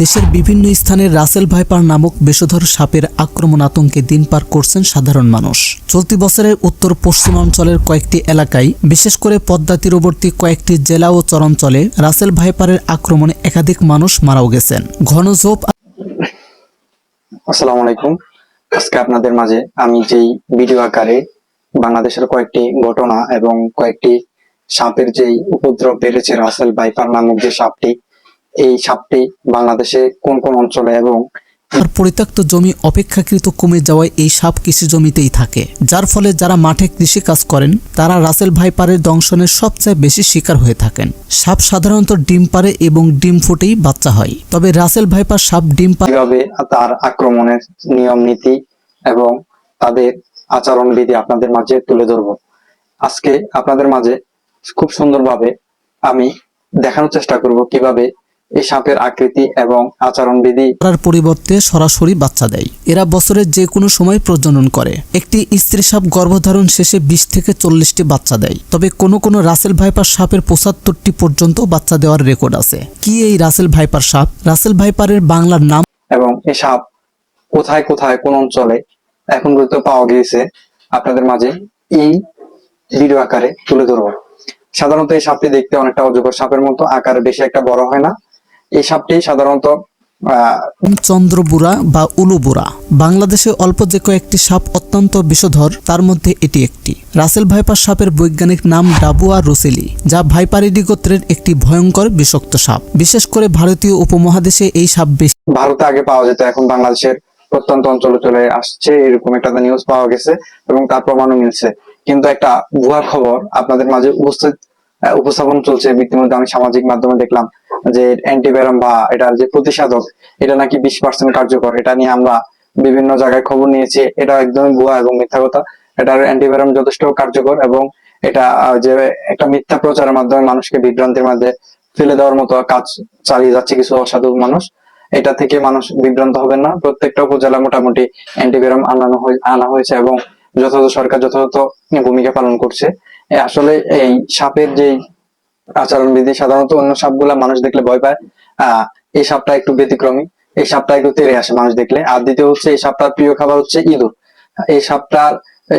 দেশের বিভিন্ন স্থানে রাসেল ভাইপার নামক বেশধর সাপের আক্রমণ আতঙ্কে দিন পার করছেন সাধারণ মানুষ। চলতি বছরের উত্তর পশ্চিমাঞ্চলের কয়েকটি এলাকায়, বিশেষ করে পদ্মা তীরবর্তী কয়েকটি জেলা ও চরাঞ্চলে রাসেল ভাইপারের আক্রমণে একাধিক মানুষ মারাও গেছেন। ঘনঝোপ আসসালামু আলাইকুম। আজকে আপনাদের মাঝে আমি যেই ভিডিও আকারে বাংলাদেশের কয়েকটি ঘটনা এবং কয়েকটি সাপের যেই উপদ্রব বেড়েছে রাসেল ভাইপার নামক যে সাপটি এই সাপটি বাংলাদেশে কোন কোন অঞ্চলে এবং আর পরিত্যক্ত জমি অপেক্ষাকৃত কমে যাওয়ায় এই সাপ কৃষি জমিতেই থাকে। যার ফলে যারা মাঠে কৃষি কাজ করেন তারা রাসেল ভাইপারের দংশনের সবচেয়ে বেশি শিকার হয়ে থাকেন। সাপ সাধারণত ডিম পারে এবং ডিম ফুটেই বাচ্চা হয়। তবে রাসেল ভাইপার সাপ ডিম পারে তার আক্রমণের নিয়ম নীতি এবং তাদের আচরণ বিধি আপনাদের মাঝে তুলে ধরবো? আজকে আপনাদের মাঝে খুব সুন্দরভাবে আমি দেখানোর চেষ্টা করব কীভাবে এই সাপের আকৃতি এবং আচরণ বিধি করার পরিবর্তে সরাসরি বাচ্চা দেয়। এরা বছরের যে কোনো সময় প্রজনন করে। একটি স্ত্রী সাপ গর্ভধারণ শেষে বিশ থেকে চল্লিশটি বাচ্চা দেয়। তবে কোনো কোনো রাসেল ভাইপার সাপের পঁচাত্তরটি পর্যন্ত বাচ্চা দেওয়ার রেকর্ড আছে। কি এই রাসেল ভাইপার সাপ? রাসেল ভাইপারের বাংলার নাম এবং এই সাপ কোথায় কোথায় কোন অঞ্চলে এখন পর্যন্ত পাওয়া গিয়েছে আপনাদের মাঝে এই ভিডিও আকারে তুলে ধরবো। সাধারণত এই সাপটি দেখতে অনেকটা অজগর সাপের মতো আকারে বেশি একটা বড় হয় না। এই সাপটি সাধারণত চন্দ্রবুড়া বা উলুবুড়া বাংলাদেশে অল্প যে কয়েকটি সাপ অত্যন্ত বিষধর তার মধ্যে এটি একটি। রাসেল ভাইপার সাপের বৈজ্ঞানিক নাম ডাবুয়া রুসেলি যা ভাইপারিডি গোত্রের একটি ভয়ঙ্কর বিষাক্ত সাপ। বিশেষ করে ভারতীয় উপমহাদেশে এই সাপ বেশি ভারতে আগে পাওয়া যেত এখন বাংলাদেশের প্রত্যন্ত অঞ্চলে চলে আসছে এরকম একটা নিউজ পাওয়া গেছে এবং তার প্রমাণও মিলছে। কিন্তু একটা ভুয়া খবর আপনাদের মাঝে উপস্থিত উপস্থাপন চলছে। ইতিমধ্যে আমি সামাজিক মাধ্যমে দেখলাম যে অ্যান্টিভাইরাম বা এটার যে প্রতিষেধক, এটা নাকি বিশ পার্সেন্ট কার্যকর। এটা নিয়ে আমরা বিভিন্ন জায়গায় খবর নিয়েছি। এটা একদমই ভুয়া এবং মিথ্যা কথা। এটার অ্যান্টিভাইরাম যথেষ্ট কার্যকর এবং এটা যে একটা মিথ্যা প্রচারের মাধ্যমে মানুষকে বিভ্রান্তির মাঝে ফেলে দেওয়ার মতো কাজ চালিয়ে যাচ্ছে কিছু অসাধু মানুষ। এটা থেকে মানুষ বিভ্রান্ত হবেন না। প্রত্যেকটা উপজেলা মোটামুটি অ্যান্টিভাইরাম আনানো হয়ে- আনা হয়েছে এবং যথাযথ সরকার যথাযথ ভূমিকা পালন করছে। আসলে এই সাপের যে আচরণ বিধি সাধারণত অন্য সাপগুলা মানুষ দেখলে ভয় পায়। আহ, এই সাপটা একটু ব্যতিক্রমী, এই সাপটা একটু তেড়ে আসে মানুষ দেখলে। আর দ্বিতীয় হচ্ছে, এই সাপটার প্রিয় খাবার হচ্ছে ইঁদুর। এই সাপটার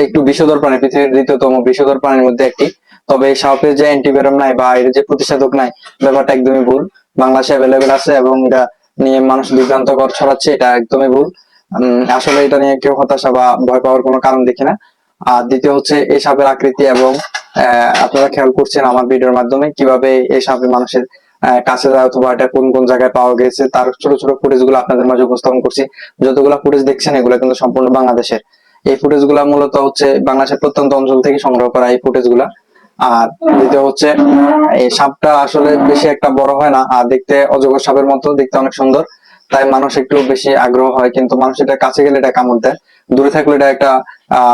একটু বিষধর প্রাণী, পৃথিবীর দ্বিতীয়তম বিষধর প্রাণীর মধ্যে একটি। তবে এই সাপের যে অ্যান্টিভাইরাম নাই বা এর যে প্রতিষেধক নাই, ব্যাপারটা একদমই ভুল। বাংলাদেশে অ্যাভেলেবেল আছে এবং এটা নিয়ে মানুষ বিভ্রান্তকর ছড়াচ্ছে, এটা একদমই ভুল। আসলে এটা নিয়ে কেউ হতাশা বা ভয় পাওয়ার কোনো কারণ দেখি না। আর দ্বিতীয় হচ্ছে এই সাপের আকৃতি এবং আপনারা খেয়াল করছেন আমার ভিডিওর মাধ্যমে কীভাবে এই সাপে মানুষের কাছে যায় অথবা এটা কোন কোন জায়গায় পাওয়া গেছে, তার ছোট ছোট ফুটেজগুলো আপনাদের মাঝে উপস্থাপন করছি। যতগুলো ফুটেজ দেখছেন, এগুলো কিন্তু সম্পূর্ণ বাংলাদেশের। এই ফুটেজগুলা মূলত হচ্ছে বাংলাদেশের প্রত্যন্ত অঞ্চল থেকে সংগ্রহ করা এই ফুটেজগুলা। আর দ্বিতীয় হচ্ছে, এই সাপটা আসলে বেশি একটা বড় হয় না, আর দেখতে অজগর সাপের মতো, দেখতে অনেক সুন্দর। তাই মানুষ একটু বেশি আগ্রহ হয়, কিন্তু মানুষ এটা কাছে গেলে এটা কামড় দেয়। দূরে থাকলে এটা একটা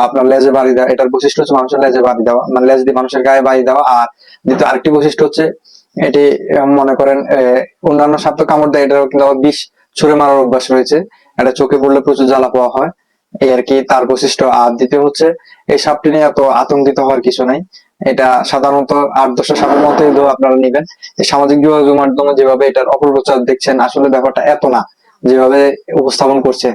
আপনার লেজে বাড়ি দেওয়া এটার বৈশিষ্ট্য হচ্ছে মানুষের লেজে বাড়ি দেওয়া মানে লেজ দিয়ে মানুষের গায়ে বাড়ি দেওয়া। আর দ্বিতীয় আরেকটি বৈশিষ্ট্য হচ্ছে, এটি মনে করেন অন্যান্য সাপ তো কামড় দেয়, এটারও কিন্তু বিষ ছুড়ে মারার অভ্যাস রয়েছে। এটা চোখে পড়লে প্রচুর জ্বালা পাওয়া হয়। এই আর কি তার বৈশিষ্ট্য। আর দ্বিতীয় হচ্ছে, এই সাপটি নিয়ে এত আতঙ্কিত হওয়ার কিছু নাই। এটা সাধারণত আট দশটা সাপের মতো আপনারা নেবেন। সামাজিক যোগাযোগ মাধ্যমে যেভাবে এটার অপপ্রচার দেখছেন, আসলে ব্যাপারটা এত না, যেভাবে উপস্থাপন করছে।